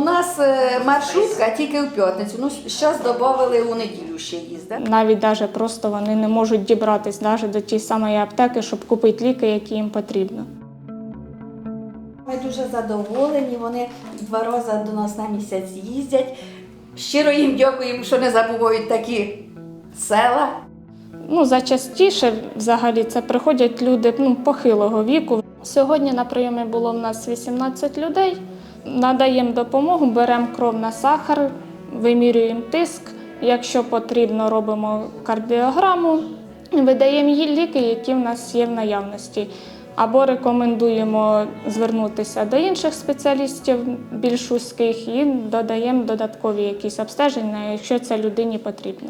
нас е, маршрутка тільки в п'ятницю. Ну, зараз додали у неділю ще їздить. Навіть даже просто вони не можуть дібратись даже до тієї самої аптеки, щоб купити ліки, які їм потрібно. Ми дуже задоволені, вони два рази до нас на місяць їздять. Щиро їм дякуємо, що не забувають такі села. Ну, зачастіше взагалі це приходять люди ну, похилого віку. Сьогодні на прийомі було в нас 18 людей. Надаємо допомогу, беремо кров на сахар, вимірюємо тиск. Якщо потрібно, робимо кардіограму, видаємо їй ліки, які в нас є в наявності. Або рекомендуємо звернутися до інших спеціалістів більш вузьких і додаємо додаткові якісь обстеження, якщо це людині потрібно.